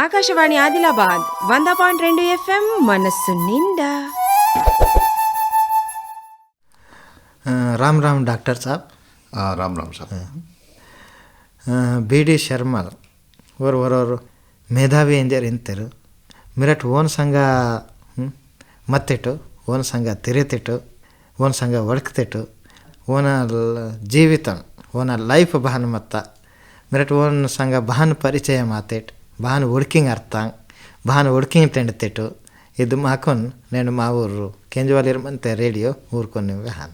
ఆకాశవాణి ఆదిలాబాద్ వంద పాయింట్ రెండు ఎఫ్ఎం మనస్సు నిండా अ, राम राम डॉक्टर साहब हाँ राम राम साहब ಬಿ ಡಿ ಶರ್ಮಾ ಅವರು ಅವರವರು ಮೇಧಾವಿ ಎಂಜರ್ ಎಂತರು ಮಿರಟ್ ಓನ್ ಸಂಘ ಹ್ಮ್, ಮತ್ತಿಟ್ಟು ಓನ್ ಸಂಘ ತಿರಿತಿಟ್ಟು ಓನ್ ಸಂಘ ಒಡಕ್ತಿಟ್ಟು ಓನ ಲ- ಜೀವಿತ ಓನ ಲೈಫ್ ಬಹನ್ ಮತ್ತ ಮಿರಟ್ ಓನ್ ಸಂಘ ಬಹನ್ ಪರಿಚಯ ಮಾತೇಟ್ ಬಹನ್ ఉడికింగ్ అర్థం బహన్ ఉడికింగ్ టెండుతిట్టు ఇది మాకున్ నేను మా ఊరు కెంజవాలిరమంతే రేడియో ఊరుకొని విహాన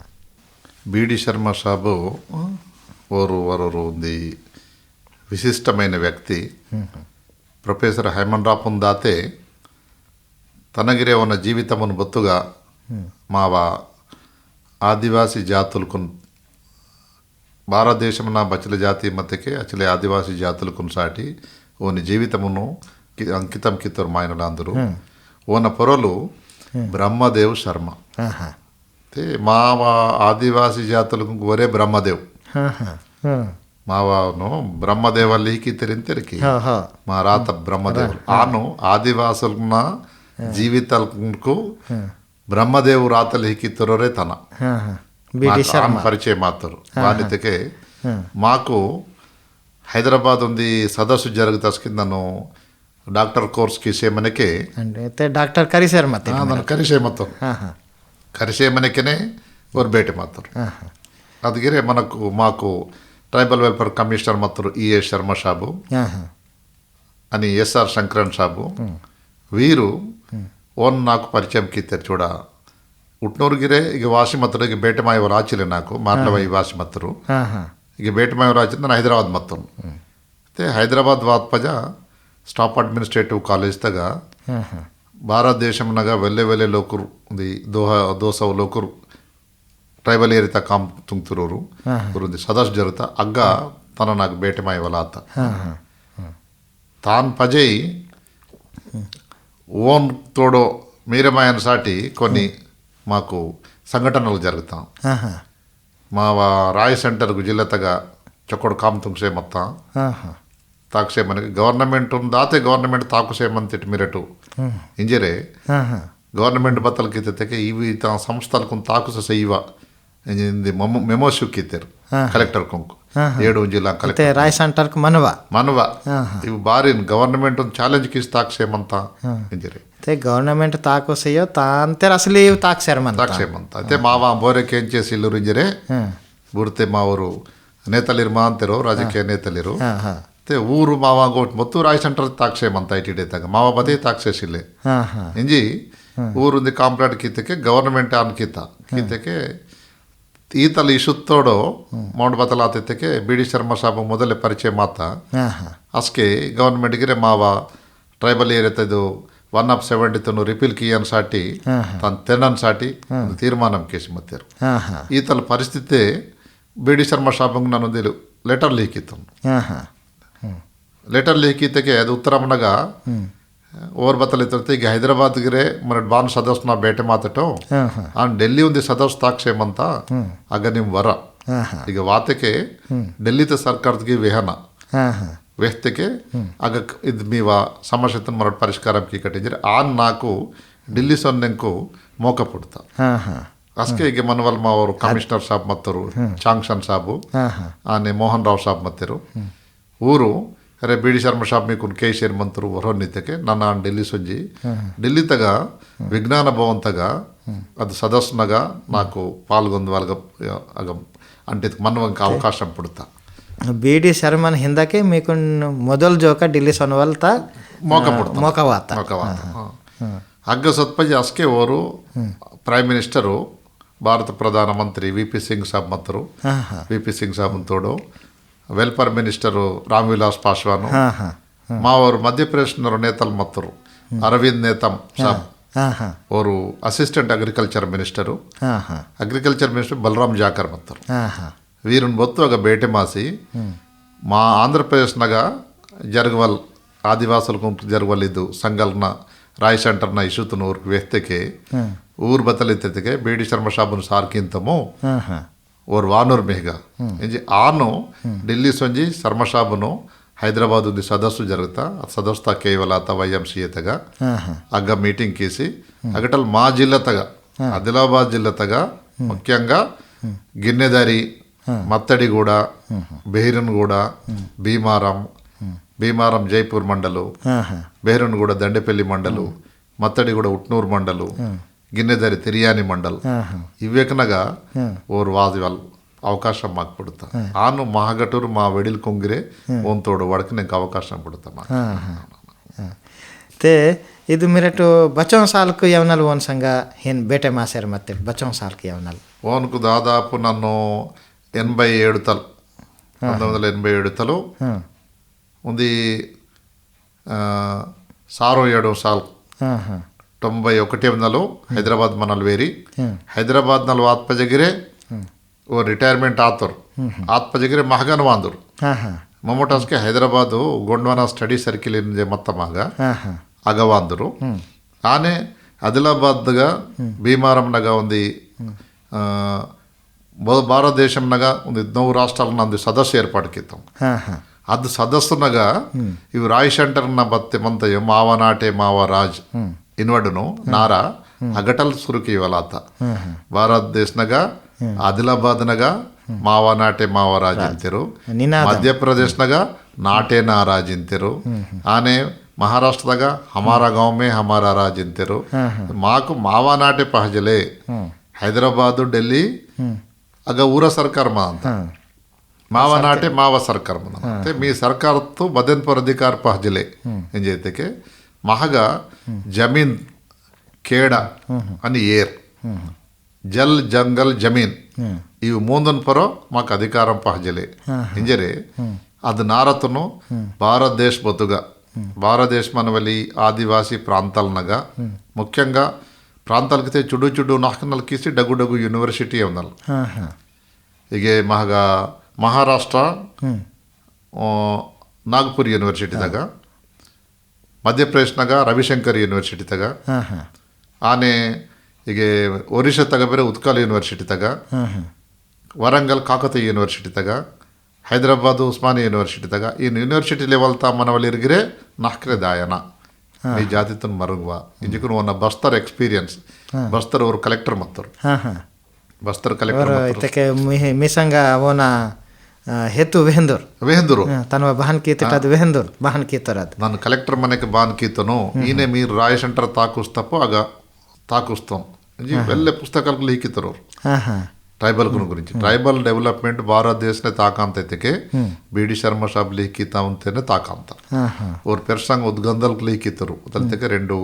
బీడి శర్మ సాబు ఓరు వరరు ఉంది విశిష్టమైన వ్యక్తి ప్రొఫెసర్ హైమన్ దాతే తనగిరే ఉన్న జీవితమును బొత్తుగా మావ ఆదివాసీ జాతులకు భారతదేశమున బచ్చల జాతి మధ్యకే అచలే ఆదివాసీ జాతులకు సాటి ఓని జీవితమును కి- అంకితం కిత్తరు మాయనలందరూ ఓన పొరలు బ్రహ్మదేవ్ శర్మ ఆహా అయితే మావ ఆదివాసీ జాతులకు ఒరే బ్రహ్మదేవ్ ఆహా ಹ್ಞೂ మావాను బ్రహ్మదేవ లీకి తెరింతరికి ಹೋ ಹೋ మా రాత బ్రహ్మదేవులు ఆను ఆదివాసుల జీవితాలకు బ్రహ్మదేవు రాతలికి ಹಿಕ್ಕಿತ್ತಿರೋರೇ తన పరిచయ మాత్రం. బాధ్యతకే మాకు హైదరాబాద్ ఉంది సదస్సు జరుగుతాస్ కింద డాక్టర్ కోర్స్ సేమనికే. అంటే డాక్టర్ కరిసేరు మత నన్ను కరిసే మొత్తం ఒక భేటి మాత్రం. అదిగిరే మనకు మాకు ట్రైబల్ వెల్ఫేర్ కమిషనర్ మాత్రం ఈఏ శర్మ షాబు. అని ఎస్ఆర్ శంకరన్ షాబు. వీరు ఓన్ నాకు పరిచయం కిత్తారు చూడ ఉట్నూరుగిరే ఇక వాసిమత్తుడు ఇక బేటమాయ రాచిలే నాకు మాట్లవ ఈ వాసిమత్తరు ಹಾಂ ಹಾಂ ఇక బేటమాయ రాచి నేను హైదరాబాద్ మొత్తం అయితే హైదరాబాద్ వాత్పజ స్టాప్ అడ్మినిస్ట్రేటివ్ కాలేజ్ తగ ಹಾಂ ಹಾಂ భారతదేశంనగా వెళ్ళే వెళ్ళే లోకురు ఉంది దోహ దోసవ లోకురు ಟ್ರೈಬಲ್ ಏರಿತ ಕಾಮ್ ತುಂಗ್ತಿರೋರು ಗುರುಂದಿ ಸದಸ್ ಜರುತ ಅಗ್ಗ ತನ నాకు ಬೇಟಮಾಯ ವಲಾತ ಹಾಂ ಹಾಂ తాన్ పజై ఓన్ తోడో మీరమాయన సాటి కొన్ని మాకు సంఘటనలు జరుగుతాం. మా రాయ్ సెంటర్కు జిల్లతగా చొక్కడు కామ్తుంగ్సే మొత్తం. తాకుసే గవర్నమెంట్ గవర్నమెంట్ దాతే గవర్నమెంట్ తాకుసేమని తిట్టి మీరటు. ఇంజరే ಗೌರ್ನಮೆಂಟ್ ಬತ್ತಲ್ ಕಿತ್ತಕ್ಕೆ ಇವು ಸಂಸ್ಥಲ್ಕೊಂಡು ತಾಕುಸ ಸೈವ ಮೆಮೋ ಸಿಕ್ಕಿತ್ತರು ಕಲೆಕ್ಟರ್ ಕುಂಕು ಏಡು ಜಿಲ್ಲಾ ಕಲೆಕ್ಟರ್ ರಾಯ್ ಸೆಂಟರ್ಕ್ ಮನವ ಮನವ ಇವು ಬಾರಿ ಗವರ್ನಮೆಂಟ್ ಒಂದು ಚಾಲೆಂಜ್ ಕಿಸ್ ತಾಕ್ಸೇಮಂತ ಇಂಜಿರಿ అయితే గవర్నమెంట్ తాకొస్తాయో తా అంతే అసలు తాక్సేరమంత తాక్సేమంత అయితే మావ బోరెకి ఏం చేసి ఇల్లు రుంజరే ఊరితే మా ఊరు నేతలిరు మా అంతేరు రాజకీయ నేతలిరు అయితే ಊರು ಮಾವ ಗೋಟ್ ಮತ್ತು ರಾಯ್ ಸೆಂಟರ್ ತಾಕ್ಷೆ ಮಂತ ಐಟಿ ಇದ್ದಾಗ ಮಾವ ಬದೇ ತಾಕ್ಷಸಿಲ್ಲೆ ಇಂಜಿ ಊರೊಂದು ಕಾಂಪ್ಲೇಂಟ್ ಕಿತ್ತಕ್ಕೆ ಗವರ್ನಮೆಂಟ್ ಆನ್ ಕಿತ್ತ ಕಿತ್ತಕ್ಕೆ ಈತಲ್ಲಿ ಇಸುತ್ತೋಡು ಮೌಂಟ್ ಬದಲಾತಿದ್ದಕ್ಕೆ ಬಿ ಡಿ ಶರ್ಮಾ ಸಾಬ್ ಮೊದಲೇ ಪರಿಚಯ ಮಾತ ಅಸ್ಕೆ ಗೌರ್ಮೆಂಟ್ಗಿರೆ ಮಾವ ಟ್ರೈಬಲ್ ಏರಿಯಾ ಇದು ಒನ್ ಆಫ್ ಸೆವೆಂಟಿ ತನು ರಿಪೀಲ್ ಕಿಯನ್ ಸಾಟಿ ತನ್ನ ತೆಣ್ಣನ್ ಸಾಟಿ ತೀರ್ಮಾನ ಕೇಸಿ ಮತ್ತೆರು. ಈತಲ್ ಪರಿಸ್ಥಿತಿ ಬಿ ಡಿ ಶರ್ಮಾ ಸಾಬಂಗ್ ನಾನೊಂದಿಲು ಲೆಟರ್ ಲೀಕಿತ್ತು ಲೆಟರ್ ಲೀಕಿದ್ದಕ್ಕೆ ಅದು ಉತ್ತರ ಮನಗ ಓವರ್ ಬತ್ತಲಿತ್ತು ಈಗ ಹೈದರಾಬಾದ್ಗೆ మన ಬಾನ್ ಸದಸ್ಯನ ಭೇಟಿ ಮಾತಟం ಹಾಂ ಹಾಂ ಆ ಡೆಲ್ಲಿ ಒಂದು ಸದಸ್ಯ ತಾಕ್ಷೇಮಂತ ಆಗ ನಿಮ್ಮ ವರ ಹಾಂ ಹಾಂ ಈಗ ವಾತಕ್ಕೆ ಡೆಲ್ಲಿತ ಸರ್ಕಾರದಿಗೆ ವಿಹನ ಹಾಂ ಹಾಂ వ్యక్తికి ఆగ ఇది మీ వా సమస్యతో మరొక పరిష్కారంకి కట్టించారు ఆ నాకు ఢిల్లీ సొన్నెంకు మోక పుడతా ಹಾಂ ಹಾಂ ಅಸ್ಕೆ ಈಗ ಮನವಲ್ ಮಾ ಅವರು ಕಮಿಷನರ್ ಸಾಬ್ ಮತ್ತರು ಚಾಂಕ್ಷನ್ ಸಾಬು ಹಾಂ ಹಾಂ ಆನೆ ಮೋಹನ್ ರಾವ್ ಸಾಬ್ ಮತ್ತರು ಊರು ಅರೆ ಬಿ ಡಿ ಶರ್ಮ ಸಾಬ್ మీకు ಕೆ ಶೇರ್ ಮಂತರು ಹೊರನಿದ್ದಕ್ಕೆ ನನ್ನ ಆ ఢిల్లీ ಸೊಂಜಿ ఢిల్లీ ತಗ ವಿಜ್ಞಾನ ಭವನ್ ತಗ ಅದು ಸದಸ್ಯನಾಗ నాకు పాల్గొంది వాళ్ళ అగ అంటే మనవంక అవకాశం పుడతా ಬಿ ಡಿ ಶರ್ಮನ್ ಹಿಂದಕ್ಕೆ మీకు ಮೊದಲು ಜೋಕ ఢిల్లీ ಸೊನ್ವಲ್ತ ಮೋಕ ಪುಡ್ತಾ ಮೋಕವಾತ ಮೋಕವಾತ ಹಗ್ಗ ಸತ್ಪಜಿ ಅಸ್ಕೆ ಅವರು ಪ್ರೈಮ್ ಮಿನಿಸ್ಟರು ಭಾರತ ಪ್ರಧಾನಮಂತ್ರಿ ವಿ ಪಿ ಸಿಂಗ್ ಸಾಬ್ ಮತ್ತರು ಹಾಂ వెల్ఫేర్ మినిస్టరు రామ్ విలాస్ పాశ్వాను మా వారు మధ్యప్రదేశ్నరు నేతలు మొత్తరు. అరవింద్ నేతం సాబ్ ఓరు assistant agriculture minister. Agriculture minister Balram Jakhar మొత్తరు. వీరిని ఒక భేటీ మాసి మా. ఆంధ్రప్రదేశ్ నగా జరగవల్ ఆదివాసుల గుంపు జరగవల్ సంఘలన రాయ్ సెంటర్ నా ಇಶುತನ ఊరికి ವೆಹ್ತಕ್ಕೆ ఊరు ಬತ್ತಲಿದ್ದಕ್ಕೆ ಬೇಡಿ శర్మ షాబును సార్కింతము. ఓర్ వానూర్ മെഹ്ഗ എഞ്ചി ఆను ఢిల్లీ సొంజి శర్మషాబును హైదరాబాద్ ఉంది సదస్సు జరుగుతా. సదస్సు తా కేవల వైఎంసీతగా అగ్గ మీటింగ్ కేసి అగటల్ మా జిల్లతగా ఆదిలాబాద్ జిల్లతగా ముఖ్యంగా గిన్నెదారి మత్తడిగూడ బెహరన్గూడ భీమారం భీమారం జైపూర్ మండలు బెహరన్గూడ దండపల్లి మండలు మత్తడిగూడ ఉట్నూరు మండలు గిన్నెదారి తిరియాని మండల్ ఆహా. ఇవ్వకనగా ఓర్ వాది వాళ్ళు అవకాశం మాకు పుడతా ఆను మహాగటూరు మా వెడిల్ కుంగిరే ఓన్ తోడు వాడికి నీకు అవకాశం పుడతా మాకు ते ಇದು ಮಿರಟು ಬಚೋನ್ ಸಾಲ್ಕು ಯಾವನಲ್ ಒಂದು ಸಂಘ ಏನು ಬೇಟೆ ಮಾಸ್ಯಾರ ಮತ್ತೆ ಬಚೋನ್ ಸಾಲ್ಕು ಯಾವನಲ್ ఓన్కు దాదాపు నన్ను ఎనభై ఏడు తలు పంతొమ్మిది వందల ఎనభై ఏడు తలు ಹಾಂ ఉంది ఆ, సారో ఏడో సాల్ ಹಾಂ ಹಾಂ తొంభై ఒకటి వందలు హైదరాబాద్ మనల్ వేరి హైదరాబాద్ నల్ ఆత్మజగిరే ఓ రిటైర్మెంట్ ఆతర్ ಆತ್ಮಜಗಿರೆ ಮಹಗನ್ ವಾಂದರು ಹಾಂ ಹಾಂ ಮೊಮೋಟಸ್ಗೆ ಹೈದರಾಬಾದು ಗೊಂಡ್ವಾನ ಸ್ಟಡಿ ಸರ್ಕಿಲ್ ಇಂದೆ ಮೊತ್ತ ಮಗ ಹಾಂ ಹಾಂ అగవాందురు ఆనే ఆదిలాబాద్గా భీమారంనగా ఉంది ఆ, మొద భారతదేశంనగా ఉంది నవ్వు రాష్ట్రాల నందు సదస్సు ఏర్పాటుకిత్తాం ಹಾಂ ಹಾಂ ಅದು ಸದಸ್ಸುನಗ ಇವು ರಾಯ್ ಸೆಂಟರ್ನ ಬತ್ತೆ ಮಂತಯ್ಯ ಮಾವ ನಾಟೆ ಮಾವ ರಾಜ್ ಇನ್ವಡುನು ನಾರ ಹಗಟಲ್ ಸುರುಕಿ ಇವಲ್ಲ ಆತ ಭಾರತ ದೇಶನಾಗ ಆದಿಲಾಬಾದ್ನಾಗ ಮಾವ ನಾಟೆ ಮಾವರಾಜ್ ಅಂತಿರು. ಮಧ್ಯಪ್ರದೇಶನಾಗ ನಾಟೆ ನಾರಾಜ್ ಅಂತಿರು. ಆನೆ ಮಹಾರಾಷ್ಟ್ರದಾಗ ಹಮಾರ ಗಾಂವೇ ಹಮಾರ ರಾಜ್ ಅಂತಿರು. ಮಾಕು ಮಾವ ನಾಟೆ ಪಹಜಲೆ. ಹೈದರಾಬಾದ್ ಡೆಲ್ಲಿ ಆಗ ಊರ ಸರ್ಕಾರ ಅಂತ. ಮಾವ ನಾಟೆ ಮಾವ ಸರ್ಕಾರ ಮೀ ಸರ್ಕಾರತ್ತು ಮದನ್ಪುರ ಅಧಿಕಾರ ಪಹಜಲೆ. ಎಂಜೈತಕ್ಕೆ అధికార పహజలే ఏం చేతకే మహగా జమీన్ కేడ అని ఏర్ జల్ జంగల్ జమీన్ ఇవి మూందన్ పరో మాకు అధికారం పహజలే ఇంజరే అది నారతును భారతదేశ బొత్తుగా భారతదేశం మనవలి ఆదివాసీ ప్రాంతాలనగా ముఖ్యంగా ప్రాంతాలకి చుడు చుడు నాకనల్కిసి డగు డగు యూనివర్సిటీ ఉండాలి ಹಾಂ ಹಾಂ ಈಗ ಮಹಾಗ ಮಹಾರಾಷ್ಟ್ರ ಆ, ನಾಗ್ಪುರ್ ಯೂನಿವರ್ಸಿಟಿದಾಗ ಮಧ್ಯಪ್ರದೇಶನಾಗ ರವಿಶಂಕರ್ ಯೂನಿವರ್ಸಿಟಿ ತಗ. ಆನೆ ಈಗ ಒರಿಸ್ಸಾಗ ತಗಬೇರೆ ಉತ್ಕಲ್ ಹ್ಮ್ ವರಂಗಲ್ ಕಾಕತ್ ಯೂನಿವರ್ಸಿಟಿದಾಗ ಹೈದರಾಬಾದ್ ಉಸ್ಮಾನಿ ಯೂನಿವರ್ಸಿಟಿತಾಗ ಈ ಯೂನಿವರ್ಸಿಟಿ ಲೆವೆಲ್ ತಾ ಮನವಲ್ಲಿರ್ಗಿರೆ ನಾಕ್ರೆ ದಾಯನ. ಈ ಜಾತಿ ತನ್ ಮರುಗುವ ಇಂಜಿಕುನ್ ಒನ್ನ ಬಸ್ತರ್ ಎಕ್ಸ್ಪೀರಿಯನ್ಸ್ ಬಸ್ತರ್ ಅವ್ರು ಕಲೆಕ್ಟರ್ ಮತ್ತವರು. ಬಸ್ತರ್ ಕಲೆಕ್ಟರ್ ಮಿಸಂಗ ಅವನ ಹೆತ್ತು ವೆಹಂದೂರ್ ವೇಂದರು ತನ್ನ ಬಹನ್ ಕೀತಿಟ್ಟು ಅದು ವೆಹಂದೂರ್ ಬಹನ್ ಕೀತರ್ ಅದು ನಾನು కలెక్టర్ మనకి బాన్ కీతను ఈయన మీరు రాయ సెంటర్ తాకుస్తప్పు అగ తాకుస్తాం ఇది వెళ్ళే పుస్తకాలకు లీకితారు ಹಾಂ ಹಾಂ ట్రైబల్ గురించి tribal development ಭಾರತದೇಶನೇ ತಾಕಾಂತ ಐತಿಕೆ B D Sharma Sab లీకితా ఉంటేనే తాకాంత ಹಾಂ ಹಾಂ ఓర్ పెర్సంగ్ ఉద్గంధలకు లీకితారు తలితేకే రెండు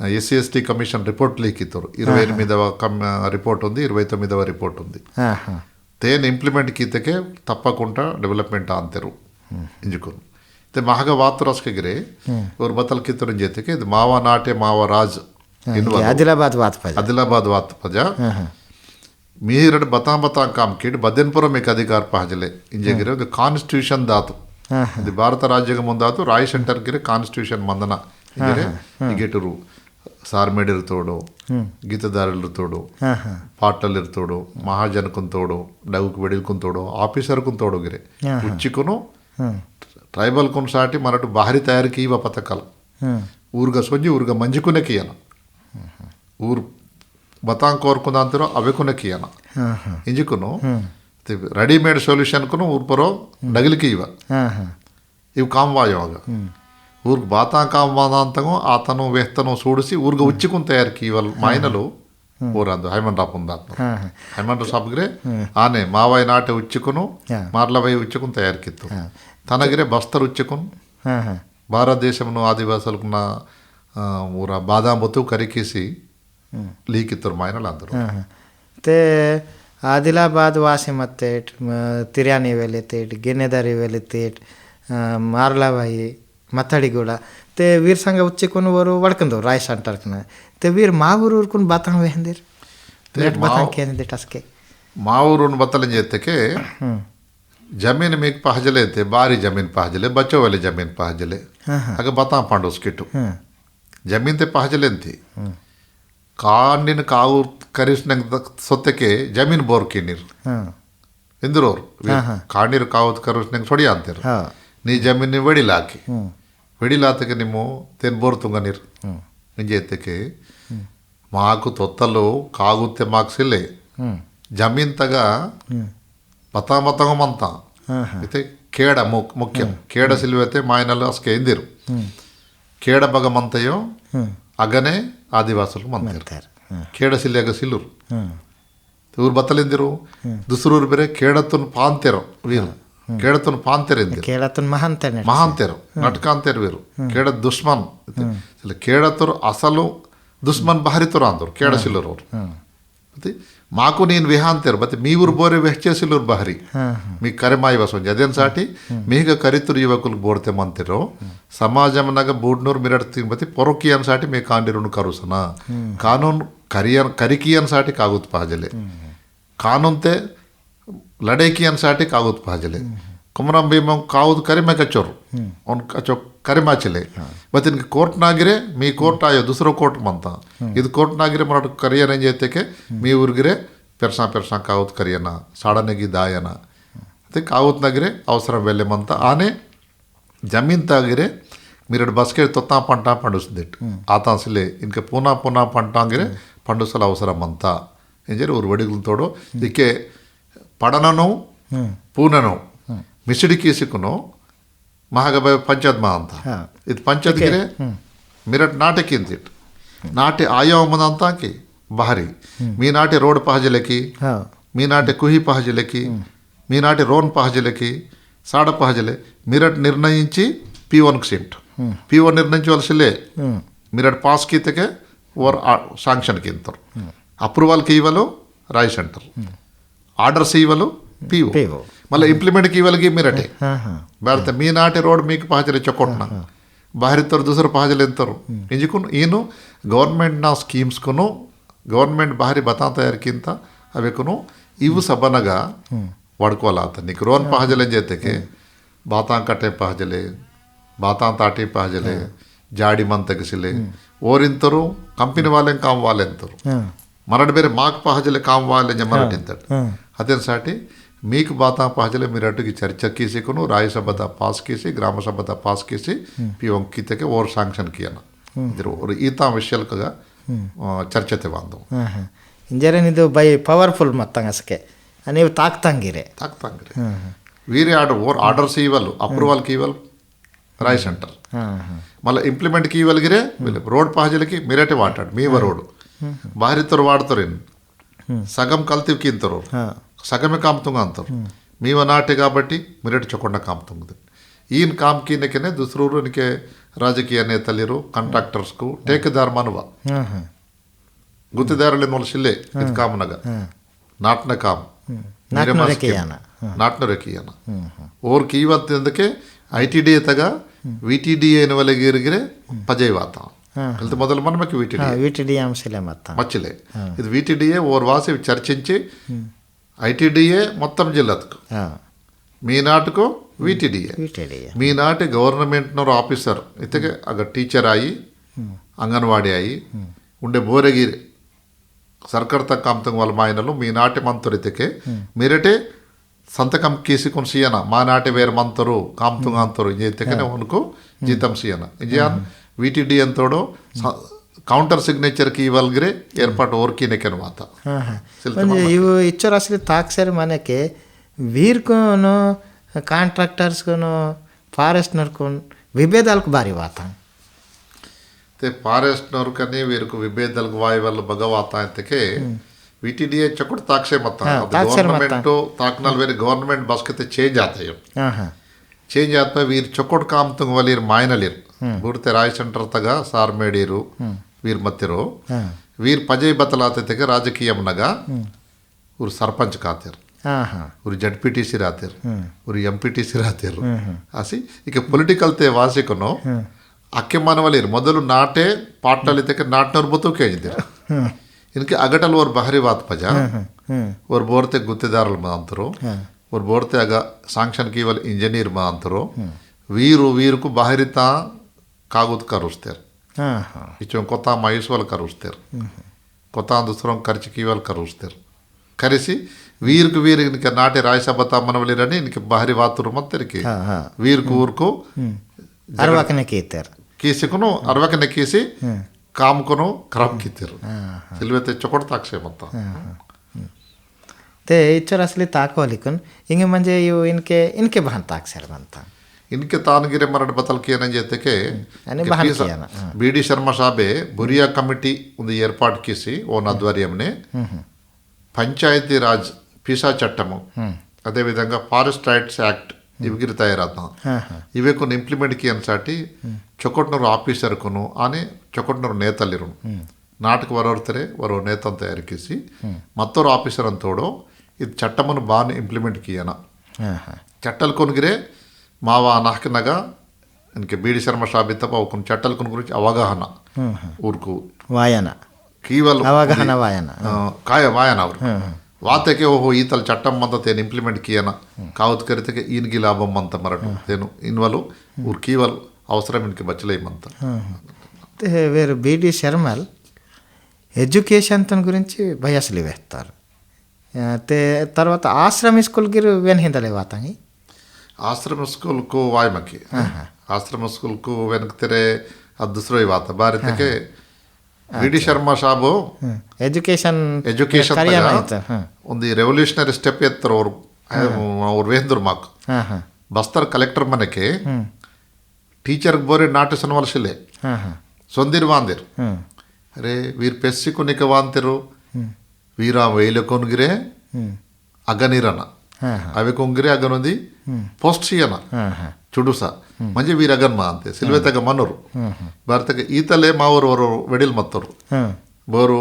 ఎస్సీ ఎస్టీ కమిషన్ రిపోర్ట్ లీకితారు ఇరవై ఎనిమిదవ కమ్ రిపోర్ట్ ఉంది ఇరవై తొమ్మిదవ రిపోర్ట్ ఉంది ತೇನು ಇಂಪ್ಲಿಮೆಂಟ್ ಕೀತಕ್ಕೆ ತಪ್ಪಕೊಂಡ ಡೆವಲಪ್ಮೆಂಟ್ ಅಂತೆರು ಇಂಜುಕರು ತೆ ಮಹಗ ವಾತುರಸ್ಕಗಿರಿ ಇವ್ರು ಬತ್ತಲ್ ಕಿತ್ತೂರಿನ ಜೊತೆಗೆ ಇದು ಮಾವ ನಾಟ್ಯ ಮಾವ ರಾಜ್ ಆದಿಲಾಬಾದ್ ವಾತ್ ಆದಿಲಾಬಾದ್ ವಾತ್ ಪಜ ಮೀರಡ್ ಬತಾ ಬತಾ ಕಾಮ್ ಕೀಡ್ ಬದನ್ಪುರ ಮೇಕ್ ಅಧಿಕಾರ ಪಹಜಲೆ ಇಂಜಗಿರಿ ಒಂದು ಕಾನ್ಸ್ಟಿಟ್ಯೂಷನ್ ದಾತು ಇದು ಭಾರತ ರಾಜ್ಯಗ ಮುಂದಾತು ರಾಯ್ ಸೆಂಟರ್ಗಿರಿ ಕಾನ್ಸ್ಟಿಟ್ಯೂಷನ್ ಮಂದನ ಇಂಗಿಟರು ಸಾರ್ಮೇಡ್ ಇರ್ತೋಡು ಗೀತದಾರರು ಇರ್ತೋಡು ಹಾಂ ಹಾಂ ಪಾಟಲ್ ಇರ್ತೋಡು ಮಹಾಜನ್ ಕುಂತೋಡು ಡೌಕ್ ಬೆಡಿಲ್ ಕುಂತೋಡು ಆಫೀಸರ್ ಕುಂತೋಡು ಗಿರೆ ಉಚ್ಚಿಕುನು ಹಾಂ ట్రైబల్ కున్ సాటి మనటు భారీ తయారీకి ఇవ పథకాలు ಹಾಂ ఊరుగా సొంజి ఊరుగా మంజికునే కియన ఊరు బతాం కోరుకుందాంతరో అవెకునే కియన ಹಾಂ ಹಾಂ ఇంజుకును రెడీమేడ్ సొల్యూషన్కును ఊరు పరో డగిలికి ఇవ ಹಾಂ ಹಾಂ ఇవి కాంవాయోగ ఊరికి బాతాకామాదాంతము అతను వేస్తను సూడిసి ఊరికి ఉచ్చుకుని తయారుకి ఇవాళ మైనలు ఊరందు ఉంది ఉందాత్ను హైమండ్ర సాబ్గ్రే ఆనే మావాయి నాటే ఉచ్చుకును మార్లవై ఉచ్చుకుని తయారుకిత్తు. తనగిరే బస్తర్ ఉచ్చుకును. భారతదేశంను ఆదివాసులకున్న ఊర బాదాం బొత్తు కరికేసి లీకిత్తురు మైనలు అందరూ. తే ఆదిలాబాద్ వాసి మత్తేట్ తిర్యాని వెళ్ళితేట్ గిన్నెదరి వెళ్ళితేట్ మార్లవాయి ಮಾತಾಡಿಗೂಡ ತೇ ವೀರ್ ಸಂಘ ಉಚ್ಚಿಕೊಂಡು ಅವರು ಒಡ್ಕಂದವ್ರು ರಾಯ್ ಸಂಟರ್ಕನ ತೆ ವೀರ್ ಮಾವೂರು ಊರ್ಕೊಂಡು ಬಾತಾವೆ ಹಂದಿರ್? ಟಸ್ಕೆ. ಮಾವೂರು ಬತ್ತಲ ಜೊತೆಗೆ ಜಮೀನ್ ಮೀಗ್ ಪಹಜಲೆ ಐತೆ ಬಾರಿ ಜಮೀನ್ ಪಹಜಲೆ ಬಚೋವಲೆ ಜಮೀನ್ ಪಹಜಲೆ. ಹಾಗೆ ಬತಾ ಪಾಂಡು ಸ್ಕಿಟ್ಟು ಜಮೀನ್ ತೆ ಪಹಜಲೆ ಅಂತಿ. ಕಾಂಡಿನ ಕಾವು ಕರಿಸ್ನಂಗ ಸೊತ್ತಕ್ಕೆ ಜಮೀನ್ ಬೋರ್ಕಿ ನೀರ್ ಎಂದಿರೋರು? ಕಾಂಡಿನ ಕಾವು ಕರಿಸ್ನಂಗೆ ಸೊಡಿಯ ಅಂತೀರ. ನೀ ಜಮೀನು ಹಾಕಿ. వెడిలాతకి నిమ్ము తేను బోరుతుంగ నీరు నింజేతకి మాకు తొత్తలు కాగుతే మాకు సిల్లే జమీంతగా మతామతగమంత అయితే ಕೇಡ ಮುಕ್ ಮುಖ್ಯ. ಕೇಡ ಸಿಲ್ವೆತೆ ಮಾಯನಲ್ಲ ಅಸ್ಕೆ ಎಂದಿರು. ಕೇಡ ಬಗ ಮಂತೆಯೋ ಅಗನೆ ಆದಿವಾಸರು ಮಂತಾರೆ. ಕೇಡ ಸಿಲ್ಲೆಗ ಸಿಲ್ಲುರು. ಇವ್ರು ಬತ್ತಲಿಂದಿರು? ದುಸರೂರು ಬೇರೆ ಕೇಡತ್ತನ್ನು ಪಾಂತೆರೋ ವೀರು. Hmm. కేడతను ಪಾಂತೆರೆಂದು కేడతను ಮಹಾಂತೆರೆ ಮಹಾಂತೆರು ನಟಕಾಂತೆರು ವೀರು కేడ దుష్మన్. ಕೇಳತರು ಅಸಲು ದುಶ್ಮನ್ ಬಹರಿತರು ಅಂದರು ಕೇಳಸಿಲ್ಲರು ಅವರು మాకు నేను విహాంతేరు బతి మీ ఊరు బోరే వెహ్చేసిలూరు బహరి. Hmm. Hmm. మీ కరిమాయి వసం అదేం సాటి? మీగ కరితురు యువకులు బోడితే మంతిరు. సమాజం నగ బూడ్నూరు మీరడి బతి పొరకి అని సాటి మీ కాండిరును కరుసనా. కానూన్ కరియన్ అని సాటి కాగుత్ పాజలే. కానుంతే ಲಡೇಕಿಯನ್ ಸಾಟಿ ಕಾಗುತ್ ಪಾಜಲೆ ಕುಮರಂ ಭೀಮಂ ಕಾವುದ್ ಕರಿಮೆ ಕಚ್ಚೋರು ಅವ್ನು ಕಚ್ಚೋ ಕರಿಮಾಚಿಲೆ ಮತ್ತೆ ಇನ್ಗೆ ಕೋರ್ಟ್ನಾಗಿರೆ మీ కోర్ట్ ఆయో దుసరో కోర్ట్ మంత ఇది కోర్ట్నాగిరే మన కరియర్ ఏం చేస్తే మీ ఊరిగిరే పెర్సా పెర్సా కావుత్ కరియన సాడనగి దాయన అయితే కావుత్ నగిరే అవసరం వెళ్ళేమంత ఆనే జమీన్ తాగిరే మీరు బస్కే తొత్తా పంట పండుస్తుంది ఆతాసిలే ఇంక పూనా పూనా పంట ಆಗಿರೆ పండుసల అవసరం అంతా ఏం చేయరు ఊరు వడిగులతోడు ఇకే పడనను పూనను మిసిడికీసుకును మహాగభ పంచాయత్ ಅಂತ ಹಾ. ಇದು ಪಂಚಾಯತ್ಗಿರೆ ಮಿರಟ್ ನಾಟಕಿಂತ ನಾಟಿ ಆಯೋಮದಂತಾಕಿ ಬಹರಿ మీ నాటి రోడ్ పహజలకి ಹಾ మీ నాటి కుహి పహజలకి మీ నాటి రోన్ పహజలకి సాడ పహజలే మీరట్ నిర్ణయించి పి వన్కి సీట్ పి వన్ నిర్ణయించవలసిలే ಹ್ಮ್ మీరట్ పాస్ కీతకే ఓర్ శాంక్షన్కి ఇంతరు అప్రూవల్కి ఇవ్వలు రాయిస్ అంటారు ఆర్డర్స్ ఇవ్వలు పిఓ PO. మళ్ళీ ఇంప్లిమెంట్కి ఇవ్వలకి మీరటే ಹಾ ಹಾ ಭಾರತ మీ నాటి రోడ్ మీకు పహజలే చొక్కొట్న ಬಾರಿತ್ತರು ದುಸರು ಪಹಜಲೆ ಎಂತರು ಇಂಜಿಕುನು ಏನು ಗೌರ್ಮೆಂಟ್ನ ಸ್ಕೀಮ್ಸ್ಗೂ ಗೌರ್ಮೆಂಟ್ ಭಾರಿ ಬತಾಂತ ಯಾರಕ್ಕಿಂತ ಅವೇಕುನು ಇವು ಸಬನಗ వాడుకోవాలత నీకు రోన్ పహజలే చేతకి బాతాం కట్టే పహజలే బాతాం తాటి పహజలే ಜಾಡಿ ಮನ್ ತೆಗೆಸಿಲೆ ಓರಿಂತರು ಕಂಪನಿ ವಾಲೆನ್ ಕಾಮ್ ವಾಲೆಂತರು ಹಾ మరటి ಬೇರೆ మాకు పహజలే కామ్ వాలే జమరటి ఇంతటి ಹ್ಮ್ అదే సాటి మీకు బాతా పహజలే మీరు అటుకి చర్చ కీసికును రాయసభత పాస్ కీసి గ్రామ సభత పాస్ కీసి పి ಒಂಕಿತಕ್ಕೆ ಓರ್ ಸಾಂಕ್ಷನ್ ಕಿಯನ ಇದ್ರ ஒரு ಈತಾ ವಿಷಯಲ್ಕಗ ಚರ್ಚತೆ ಬಾಂಧವ ಹಾ ಹಾ ಇಂಜರೇನಿದು ಬೈ ಪವರ್ಫುಲ್ ಮತ್ತಂಗ ಅಸಕೆ ನೀವು ತಾಕ್ತಂಗಿರೆ ತಾಕ್ತಂಗ್ರಿ వీరే ఆర్డర్ ఓర్ ఆర్డర్స్ ఇవ్వాలి అప్రూవల్కి ఇవ్వాలి రాయ్ సెంటర్ ಹಾ ಹಾ మళ్ళీ ఇంప్లిమెంట్కి ఇవ్వలిగిరే వీళ్ళు రోడ్ పహజలకి మీరేటే వాటాడు మీవ రోడ్ ಬಾರಿತರು ವಾಡ್ತಾರೆ ಸಗಂ ಕಲ್ತಿವ್ ಕಿಂತರು. ಸಗಮೆ ಕಾಮ ತುಂಗ ಅಂತಾರೆ. ಮೀವ ನಾಟಿ ಕಾಬಟ್ಟಿ ಮಿರಟ್ ಚಕೊಂಡ ಕಾಮ ತುಂಗದು. ಈನ್ ಕಾಮ್ ಕಿನ್ನಕ್ಕೆ ದುಸರೂರು ಅನಿಕೆ ರಾಜಕೀಯ ನೇತಲಿರು ಕಂಟ್ರಾಕ್ಟರ್ಸ್ಗೂ ಟೇಕದಾರ ದಾರ್ ಮನುವ ಗುತ್ತಿದಾರಲ್ಲಿ ಮೊಲಸಿಲ್ಲೆ ಇದ್ ಕಾಮನಗ ನಾಟ್ನ ಕಾಮ್. ನಾಟ್ನ ರೇಖೆಯನ ಓರ್ ಕೀವತ್ತಿಂದಕ್ಕೆ ಐ ಟಿ ಡಿ ತಗ ವಿ ಟಿ ಡಿ ಏನು ವಲೆಗಿರಿಗಿರೆ ಪಜೈವಾತ కలిసి మొదలు మన మచ్చలే. ఇది వీటిడిఏ ఓర్ వాసి చర్చించి ఐటీడీఏ మొత్తం జిల్లాకు. మీ నాటుకు వీటిడిఏ మీ నాటి గవర్నమెంట్ ఆఫీసర్. అయితే అక్కడ టీచర్ అయి అంగన్వాడి అయి ఉండే బోరగిరి సర్కర్త కాంతం వాళ్ళ మా ఆయనలు మీ నాటి మంత్రు ఇతకే. మీరటే సంతకం కేసుకుని సీఎన మా నాటి వేరు మంతరు కాంతు కాంతరు ఇంకా ఇతకనే ఉనుకు జీతం సీఎన ఇంకా ವಿಟಿಡಿ ಅಂತೋಡು ಕೌಂಟರ್ ಸಿಗ್ನೇಚರ್ಗೆ ಇವಲ್ಗ್ರೆ ಏರ್ಪಾಟ್ ಓರ್ಕಿನಕೇನು ಮಾತ ಇವು ಇಚ್ಚೋರು ಅಸಲಿ ತಾಕ್ಸರಿ ಮನೆಗೆ ವೀರ್ಕೂನು ಕಾಂಟ್ರಾಕ್ಟರ್ಸ್ಗೂ ಫಾರೆಸ್ಟ್ನರ್ಕೂ ವಿಭೇದಾಲ್ಕು ಭಾರಿ ವಾತ ते फारेस्टनवर कने वीरको विभेदल गवाई वाल भगवाता है तके वीटीडीए चकुट ताक्षे मत गवर्नमेंट तो ताकनल वेरे गवर्नमेंट बस के ते चेंज आते हैं ಚೇಂಜ್ ಆದ್ಮೇಲೆ ವೀರ್ ಚೊಕೊಟ್ ಕಾಮ್ ತುಂಗ್ ವಲೀರ್ ಮಾಯನಲಿರ್ ಬೂಡ್ತೆ ರಾಯ್ ಸೆಂಟರ್ ತಗ ಸಾರ್ ಮೇಡೀರು ವೀರ್ ಮತ್ತಿರು ವೀರ್ ಪಜಯ್ ಬತಲಾತೆತೆಗೆ ರಾಜಕೀಯಂನಗ ಇವ್ರು ಸರ್ಪಂಚ್ ಕಾತಿರ್ ಇವ್ರು ಜಡ್ ಪಿ ಟಿ ಸಿ ರಾತಿರ್ ಇವ್ರು ಎಂ ಪಿ ಟಿ ಸಿ ರಾತಿರ್ ಆಸಿ ಈಗ ಪೊಲಿಟಿಕಲ್ ತೇ ವಾಸಿಕನು ಅಕ್ಕೆ ಮನವಲಿರ್ ಮೊದಲು ನಾಟೆ ಪಾಟ್ನಲ್ಲಿದ್ದಕ್ಕೆ ನಾಟ್ನವ್ರ ಬತ್ತು ಕೇಳಿದ್ದೆ ಇನ್ಕೆ ಅಗಟಲ್ ಅವ್ರ ಬಹರಿ ವಾತ್ ಪಜ ಅವ್ರ ಬೋರ್ತೆ ಗುತ್ತಿದಾರಲ್ ಅಂತರು ಅವ್ರು ಬೋರ್ತೆ ಆಗ ಸಾಂಕ್ಷನ್ ಕೀವಲ್ ಇಂಜಿನಿಯರ್ ಮಾ ಅಂತರು ವೀರು ವೀರುಕು ಬಾಹರಿತ ಕಾಗುದ್ ಕರುಸ್ತಾರೆ ಹಾಂ ಹಾಂ ಇಚ್ಚೊಂದು ಕೊತ್ತ ಮೈಸೂಲ್ ಕರುಸ್ತಾರೆ ಕೊತ್ತ ದುಸರೊಂದು ಖರ್ಚು ಕೀವಲ್ ಕರುಸ್ತಾರೆ ಕರೆಸಿ ವೀರ್ಕು ವೀರ್ ಇನ್ಕೆ ನಾಟಿ ರಾಯಸಭಾ ತಾಮನವಲಿರನಿ ಇನ್ಕೆ ಬಾರಿ ವಾತುರು ಮತ್ತರಿಗೆ ಹಾ, ಹಾ. ವೀರ್ಕು ಊರ್ಕು ಅರ್ವಾಕನೆ ಕೀತಾರ ಕೀಸಿಕೊನು ಅರ್ವಕನೆ ಕೀಸಿ ಕಾಮ್ಕೊನು ಖರಾಬ್ ಕಿತ್ತಿರು ಸಿಲ್ವೆತೆ ಚೊಕೊಡ್ ತಾಕ್ಷೆ ಮತ್ತ ते ಇಚ್ಚರ ಅಸಲಿ ತಾಕೋಲಿಕ್ಕನ್ ಹಿಂಗೆ ಮಂಜೆ ಇವು ಇನ್ಕೆ ಇನ್ಕೆ ಬಹನ್ ತಾಕ್ಸ್ಯಾರ ಅಂತ ಇನ್ಕೆ ತಾನಗಿರಿ ಮರಡ್ ಬತಲ್ಕೇನ ಜೊತೆಗೆ ಬಿ ಡಿ ಶರ್ಮಾ ಸಾಬೆ ಬುರಿಯಾ ಕಮಿಟಿ ಒಂದು ಏರ್ಪಾಟ್ ಕಿಸಿ ಓನ್ ಆಧ್ವರ್ಯಂನೆ పంచాయతీ రాజ్ పిసా చట్టము అదేవిధంగా ఫారెస్ట్ రైట్స్ యాక్ట్ ఇవిగిరి తయారవుతాం ఇవే కొన్ని ఇంప్లిమెంట్కి అన్సాటి చొక్కట్నూరు ఆఫీసర్ కును అని చొక్కట్నూరు నేతలిరు నాటక వరవర్తరే వరో నేతం తయారు చేసి మత్తూరు ఆఫీసర్ అంతోడో ಇದು ಚಟ್ಟಮನ್ನು ಬಾನ್ ಇಂಪ್ಲಿಮೆಂಟ್ ಕಿಯನ ಹಾ ಹಾ చట్టలు కొనుగిరే మావా నాకినగా ఇంక బీడి శర్మ షాబిత్తప ఒక చట్టలు కొను గురించి అవగాహన ఊరుకు ವಾಯನ కీవల్ ಅವಗಾಹನ ವಾಯನ ఆ, కాయ వాయన ಅವರು ವಾತಕ್ಕೆ ಓಹೋ ಈತಲ ಚಟ್ಟಂ ಅಂತ ತೇನು ಇಂಪ್ಲಿಮೆಂಟ್ ಕಿಯನ ಕಾವತ್ ಕರಿತಕ್ಕೆ ಈನ್ಗಿ ಲಾಭಂ ಅಂತ ಮರಟು ತೇನು ಇನ್ವಲು ಊರ್ ಕೀವಲ್ అవసరం ఇంక బచ్చలేయమంత ते వేరు బీడి శర్మల్ ఎడ్యుకేషన్ తన గురించి భయాసలు వేస్తారు ते తర్వాత ఆశ్రమ స్కూల్కి వెన్ హిందలే వాతాంగి ఆశ్రమ స్కూల్కు వాయమకి ఆశ్రమ స్కూల్కు వెనక్కి తెరే అదృశ్రయ వాత భారతకే B D Sharma sahab education education ಒಂದು ರೆವಲ್ಯೂಷನರಿ ಸ್ಟೆಪ್ ಎತ್ತರ ಅವ್ರು. ಅವ್ರು ವೇಂದ್ರ ಮಾಕ್. ಬಸ್ತರ್ ಕಲೆಕ್ಟರ್ ಮನೆಗೆ ಟೀಚರ್ ಬೋರಿ ನಾಟ್ಯ ಸನ್ವಲ್ಸಿಲೆ ಸೊಂದಿರ್ ವಾಂದಿರ್. ಅರೆ ವೀರ್ ಪೆಸ್ಸಿಕು ನಿಕ ವಾಂತಿರು ವೀರ ವೈಲ ಕೊನ್ಗಿರೆ ಹ್ಞೂ ಅಗನಿರನ ಹಾಂ ಹಾಂ ಅವೆ ಕೊಂಗಿರೆ ಅಗನೊಂದಿ ಪೋಸ್ಟ್ ಸಿಯನ ಹಾಂ ಹಾಂ ಚುಡುಸ ಮಂಜೆ ವೀರ ಅಗನ್ಮ ಅಂತೆ ಸಿಲ್ವೆತಗ ಮನೋರು ಭಾರತಕ್ಕೆ ಈತಲೇ ಮಾವರು ಅವರು ವೆಡಿಲ್ ಮತ್ತರು ಹ್ಞೂ ಬೋರು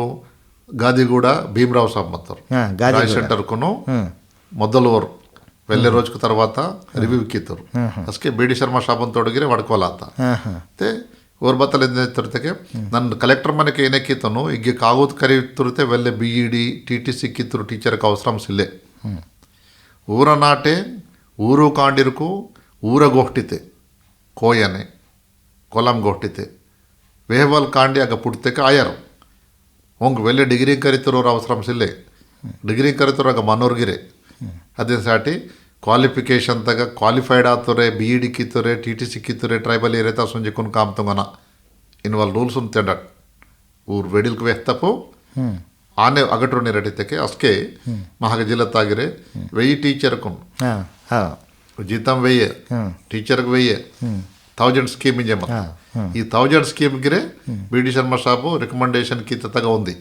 ಗಾದಿಗೂಡ భీమరావు సాబ్ మత్తరు ಹಾಂ ಗಾದಿ రాయ్ సెంటర్కును ಹ್ಞೂ మొదలు ఓరు వెళ్ళే రోజుకు తర్వాత రివ్యూ ಕಿತ್ತರು ಅಸ್ಕೆ ಬಿ ಡಿ ಶರ್ಮಾ ಶಾಬನ್ ತೊಡಗಿರೆ ವಡ್ಕೋಲಾತ ಓರ್ಬತ್ತಲಿಂದ ತಿರ್ತಕ್ಕೆ ನನ್ನ ಕಲೆಕ್ಟರ್ ಮನೆಗೆ ಏನೇಕಿತ್ತನೋ ಈಗ ಕಾಗೋದ್ ಕರಿ ವೆಲ್ಲೆ B E D, T T C ಕಿತ್ತರು ಟೀಚರ್ಗೆ ಅವಸರಂಸಿಲ್ಲೆ ಊರ ನಾಟೆ, ಊರು ಕಾಂಡಿರ್ಕು ಊರ ಗೋಷ್ಟಿತೆ ಕೋಯನೆ ಕೊಲಂ ಗೋಷ್ಟಿತೆ ವೇಹವಲ್ ಕಾಂಡಿ ಆಗ ಪುಡ್ತಕ್ಕೆ ಆಯರು. ಹೊಂಗೆ ವೆಲ್ಲೆ ಡಿಗ್ರಿ ಕರಿತಿರೋರು ಅವಸರಂಸಿಲ್ಲೆ ಡಿಗ್ರಿ ಕರಿತಿರೋ ಆಗ ಮನೋರ್ಗಿರೆ. ಅದೇ ಸಾಟಿ ಕ್ವಾಲಿಫಿಕೇಶನ್ ತಗ ಕ್ವಾಲಿಫೈಡ್ ಆತೋರೆ ಬಿ ಇ ಡಿ ಕಿತ್ತೋರೆ ಟಿ ಟಿ ಸಿ ಕಿತ್ತೋರೆ ಟ್ರೈಬಲ್ ಏರೇತಾ ಸೊಂಜಿ ಕುನ್ಕಾಮ್ ತುಂಗನ ಇನ್ ವಾಲ್ ರೂಲ್ಸ್ ಉನ್ ತೆಂಡಟ್ ಊರ್ ವೆಡಿಲ್ಕ್ ವೆಹ್ತಪು ಆನೆ ಅಗಟ್ರೋನಿ ರೆಡಿತಕ್ಕೆ ಅಷ್ಟೇ ಮಹಾಗ ಜಿಲ್ಲತ್ತಾಗಿರೆ ವೆಯ್ಯಿ ಟೀಚರ್ ಕುನ್ జీతం వెయ్యే టీచర్కి వెయ్యే థౌజండ్ స్కీమ్ ఇజమ్మ ఈ thousand scheme గిరే B D Sharma sahab recommendation కీతతగా ఉంది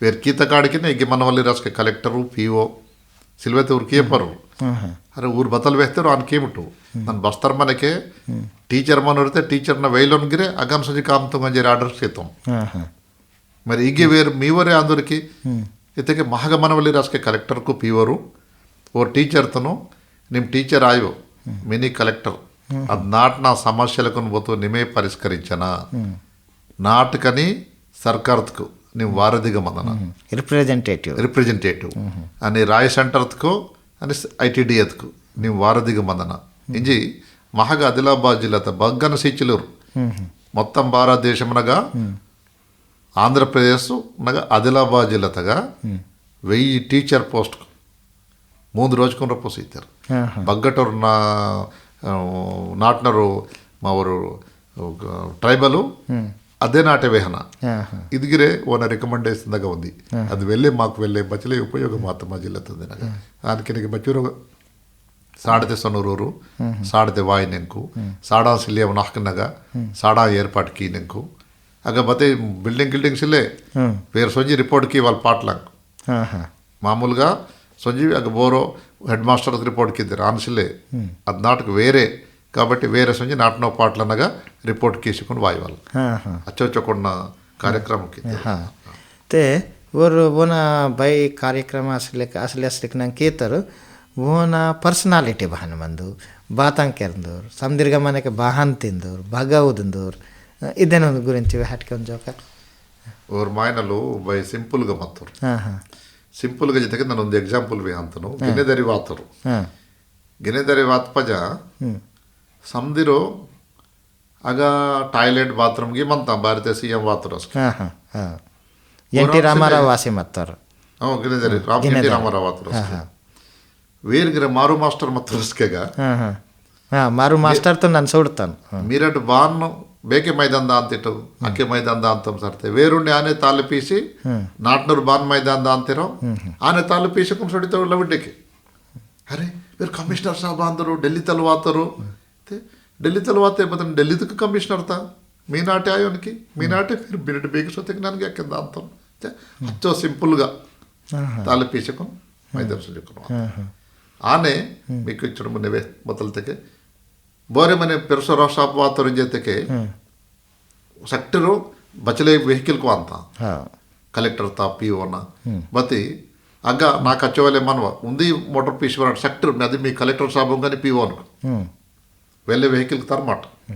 వేరు కీత కాడికి నెగ్గి మనవల్లి రాసుకే కలెక్టరు పీఓ సిల్వైతే ఊరికి చెప్పరు ಅರೆ ಊರು ಬತ್ತಲ್ ಬೇಸ್ತಾರೆ ಅವ್ನು ಕೀಮಿಟ್ಟು ನನ್ನ ಬಸ್ತಾರ ಮನೆಗೆ టీచర్ ಮನೋರಿತೆ ಟೀಚರ್ನ ವೈಲೋನ್ಗಿರೆ అగం ಸಂಜೆ ಕಾಮ್ మంచి ఆర్డర్స్ చేతాం మరి ఇగే వేరు మీ వరే అందరికి? ఇతకే మహాగమనవల్లి రాసుకే కలెక్టర్కు పీవరు ఓ టీచర్తను నిమ్ టీచర్ ఆయో మినీ కలెక్టర్. అది నాట్ నా సమస్యలకు పోతూ నిమే పరిష్కరించనా? నాటుకని సర్కార్కు నిమ్ వారధిగమన రిప్రజెంటేటివ్. రిప్రజెంటేటివ్. అని రాయ సెంటర్కు అని ఐటిడిఎత్కు నీ వారధిగ మందన ನೀವು ఇంజి మహగా ఆదిలాబాద్ జిల్లా బగ్గన సిచిలూరు. మొత్తం భారతదేశమునగా ఆంధ్రప్రదేశ్ అనగా ఆదిలాబాద్ జిల్లాగా వెయ్యి టీచర్ పోస్ట్ మూడు రోజుకున్న పోస్ట్ ఇచ్చారు బగ్గటూరు నా నాటినరు మా ఊరు ట్రైబలు ಟ್ರೈಬಲು అదే నాటే వేహన ಹಾಂ ಹಾಂ ఇదిగిరే ఓన రికమెండేషన్ దాకా ఉంది అది వెళ్ళే మాకు వెళ్ళే బచ్చలే ఉపయోగం ಮಾತ್ರ ಜಿಲ್ಲತ್ತದೆ ನನಗೆ ಅದಕ್ಕೆ ನನಗೆ ಬಚ್ಚೂರು ಸಾಡದೆ ಸೊನ್ನೂರೂರು ಸಾಡದೆ ವಾಯ್ ನೆಂಕು ಸಾಡಾ ಸಿಲ್ಲೆ ಅವನ ಹಾಕನಾಗ ಸಾಡಾ ಏರ್ಪಾಟ್ ಕೀ ನೆಂಕು ಆಗ ಮತ್ತೆ బిల్డింగ్ గిల్డింగ్ సిల్లే ಹ್ಞೂ వేరు సొంజి రిపోర్ట్కి వాళ్ళు పాటలాంగ్ ಹಾಂ ಹಾಂ మామూలుగా సంజీవి అగ బోరో హెడ్ మాస్టర్ రిపోర్ట్కి ఇద్దరు ఆన్సిల్లే అది నాటుకు వేరే కాబట్టి వేరే సంజయ్ నాటనో పాటలు అనగా రిపోర్ట్ చేసుకుని వాయి వాళ్ళు అచ్చొచ్చకున్న కార్యక్రమం తే ఊరు ఊన బై కార్యక్రమ అసలు అసలు అసలు నాకు కీతరు. ఊన పర్సనాలిటీ బాహన మందు బాతం కెరందూరు సందీర్ఘం అనేక బాహన్ తిందూరు బగౌదుందూరు ఇదే నందు గురించి వేటకి ఉంచు ఒక ఊరు మాయనలు బై సింపుల్గా మత్తరు. సింపుల్గా చెప్తే నన్ను ఎగ్జాంపుల్ వే అంతను. గినేదరి వాతరు. గినేదరి వాత్పజ ಸಮದಿರು आगा ಟಾಯ್ಲೆಟ್ ಬಾತ್ರೂಮ್ಗೆ ಬಂತ ಭಾರತೀಯ ಸಿ ಎಂ ವಾತರಸ್ ಎನ್ ಟಿ ರಾಮಾರಾವ್ ವಾಸಿ ಮತ್ತಾರ ಹ್ಞೂ ಗಿರಿಜರಿ ರಾಮ್ ಎನ್ ಟಿ ರಾಮಾರಾವ್ ವಾತರಸ್ ವೇರ್ಗಿರ ಮಾರು ಮಾಸ್ಟರ್ ಮತ್ತರಸ್ಕೆಗ ಹಾಂ ಮಾರು ಮಾಸ್ಟರ್ ತ ನಾನು ಸೋಡ್ತಾನೆ ಮೀರಟ್ ಬಾನ್ ಬೇಕೆ ಮೈದಾನ ಅಂತಿಟ್ಟು ಅಕ್ಕೆ ಮೈದಾನ ಅಂತ ಸರ್ತೆ ವೇರುಂಡಿ ಆನೆ ತಾಲುಪೀಸಿ ನಾಟ್ನೂರು ಬಾನ್ ಮೈದಾನ ಅಂತಿರೋ ಆನೆ ತಾಲುಪೀಸಿ ಕುಂಸೊಡಿತಾವಲ್ಲ ಬಿಡ್ಲಿಕ್ಕೆ ಅರೆ ಇವ್ರು ಕಮಿಷನರ್ ಸಾಬ್ ಅಂದರು ಡೆಲ್ಲಿ ತಲ್ವಾತರು ਤੇ ਦਿੱਲੀ ਤਲਵਾਤੇ ఢిల్లీకి ਦਿੱਲੀ ਤੱਕ ਕਮਿਸ਼ਨਰ మీనాటే ఆయనకి? మీనాటే మీరు బిరటి బీకసొత్తికి కింద అంతం. అచ్చో సింపుల్గా తాలిపీసకం మైదర్శకును ఆనే మీకు ఇచ్చడం నివే మొదలతకే. బోరేమని షాప్ వాతావరణ చేతకే సెక్టరు బచలే వెహికల్కు అంత. కలెక్టర్ తా పిఓన బతి అగ్గ నాకు అచ్చవలే మనవ. ఉంది మోటార్ పీస్ సెక్టర్ అది మీ కలెక్టర్ షాపు కానీ పిఓను వెళ్ళే వెహికల్కి తరమాట.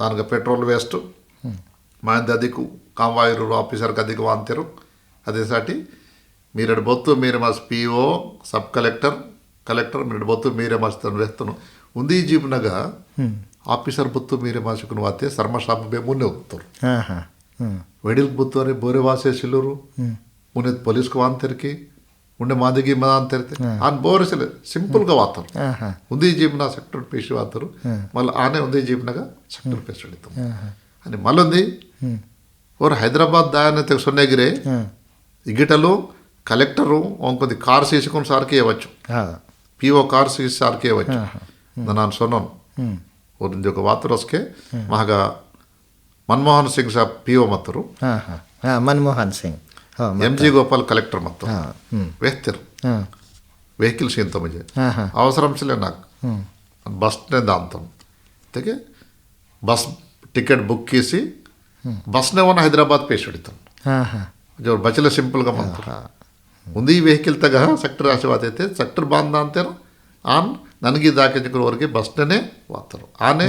దానికి పెట్రోల్ వేస్ట్. మా ఇంత అదికు కాంవాయిలు ఆఫీసర్కి అధిక వాంతిరు. అదేసాటి మీరు బొత్తు మీరే మా పిఓ సబ్ కలెక్టర్ కలెక్టర్ మీరు బొత్తు మీరే మాస్తాను వేస్తాను. ఉంది జీపునగా ఆఫీసర్ బొత్తు మీరే మాసుకుని వాతే శర్మ షాప్ బే మున్నే వెడిల్ బొత్తు అని బోరే వాసే సిల్లూరు. మునే పోలీస్కి వాంతరికి. ఉండే మాదిగి మా అంతరితే ఆన్ బోరెసలే సింపుల్గా వాతారు ಹಾಂ ಹಾಂ ఉంది జీవన సెక్టర్ పేసి వాతారు మళ్ళీ ఆనే ఉంది జీవనగా సెక్టర్ పేసి ಹಿಡಿತು అని మళ్ళీ ఉంది ಓರ್ ಹೈದರಾಬಾದ್ ದಾಯನ ತೆಗೆ ಸೊನ್ನೆಗಿರೆ ಹಾಂ ఇగిటలు కలెక్టరు ఇంకొద్ది కార్ సీసుకొని సార్కి ఇవ్వచ్చు ಹಾಂ పిఓ కార్ సీసి సార్కి ఇవ్వచ్చు ನಾನು ಸೊನ್ನೋನು ಒಂದು ఒక ವಾತರಸ್ಕೆ ಮಹಾಗ ಮನಮೋಹನ್ ಸಿಂಗ್ ಸಾಬ್ ಪಿ ಒ ಮತ್ತರು ಹಾಂ ಹಾಂ ಹಾಂ ಮನಮೋಹನ್ ಸಿಂಗ್ ಹಾಂ M G Gopal collector ಮತ್ತು ವೇಸ್ತಿರು ವೆಹಿಕಲ್ಸ್ ಇಂತ ಮುಂಚೆ ಅವಸರಂಶಲೇ నాకు బస్నే దాంతం అందుకే బస్ టికెట్ బుక్ చేసి బస్నే ఉన్న హైదరాబాద్ పేషెడతాం జోర్ బచ్చల సింపుల్గా మంత్ర ఉంది ఈ వెహికల్ ತಗ ಸೆಕ್ಟರ್ ಆಶೀರ್ವಾದ ಐತೆ ಸೆಕ್ಟರ್ ಬಾಂಧ ಅಂತಾರು ಆನ್ ನನಗೆ ದಾಕಿದವರೆಗೆ ಬಸ್ನೇ ವಾತರು ಆನೆ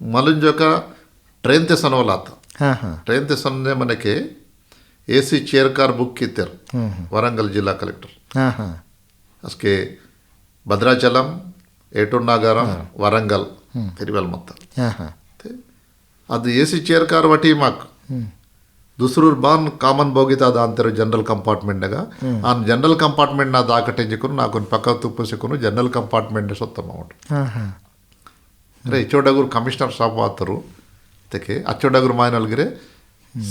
ಮಲುಂಜೋಕ ಟ್ರೈನ್ ತೆಸನೋಲಾತ ಟ್ರೈನ್ ತೆಸನ್ನೇ ಮನೆಗೆ ఏసీ చైర్ కార్ బుక్ కిత్తారు వరంగల్ జిల్లా కలెక్టర్ ಹಾಂ ಹಾಂ ಅಸ್ಕೆ ಭದ್ರಾಚಲಂ ಏಟೂರ್ ನಾಗಾರಂ ವರಂಗಲ್ ತಿರುವೆಲ್ ಮೊತ್ತ ಹಾಂ ಹಾಂ ಅದು A C chair car ವಟಿ Mach ದುಸರೂರ್ Khan common ಬೋಗಿತಾದ ಅಂತಾರೆ ಜನರಲ್ ಕಂಪಾರ್ಟ್ಮೆಂಟ್ನಾಗ ಆ ಜನರಲ್ ಕಂಪಾರ್ಟ್ಮೆಂಟ್ ನಾ ದಾಕಟೆಂಜಿಕೊಂಡು ನಾಕೊಂದು ಪಕ್ಕ ತುಪ್ಪಿಸಿಕೊಂಡು ಜನರಲ್ ಕಂಪಾರ್ಟ್ಮೆಂಟ್ ಸೊತ್ತಮ್ಮ ಉಂಟು ಹಾಂ ಹಾಂ ಅಂದರೆ ఇచ్చోడగురు కమిషనర్ షాప్ వాతరు తెకే అచ్చోడగురు మాయనల్గిరే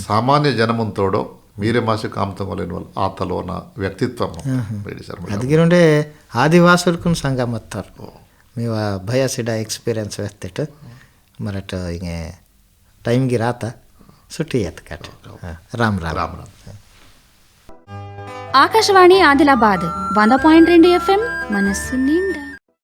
సామాన్య జనమంతోడో మీరే మాసి కామతంగోలేని వాళ్ళు ఆతలోన వ్యక్తిత్వం ಬೇಡಿ ಸರ್ ಅದಗಿರುಂಡೆ ಆದಿವಾಸುರ್ಕುನ್ ಸಂಘ ಮತ್ತಾರು ನೀವು ಭಯ ಸಿಡ ಎಕ್ಸ್ಪೀರಿಯನ್ಸ್ ವ್ಯಕ್ತಿಟ್ಟು ಮರಟ್ ಹಿಂಗೆ ಟೈಮ್ಗೆ ರಾತ ಸುಟ್ಟಿ ಎತ್ ಕಟ್ ರಾಮ್ ರಾಮ್ రామ్ రామ్ ఆకాశవాణి ఆదిలాబాద్ వంద పాయింట్ రెండు ఎఫ్ఎం మనస్సు నిండా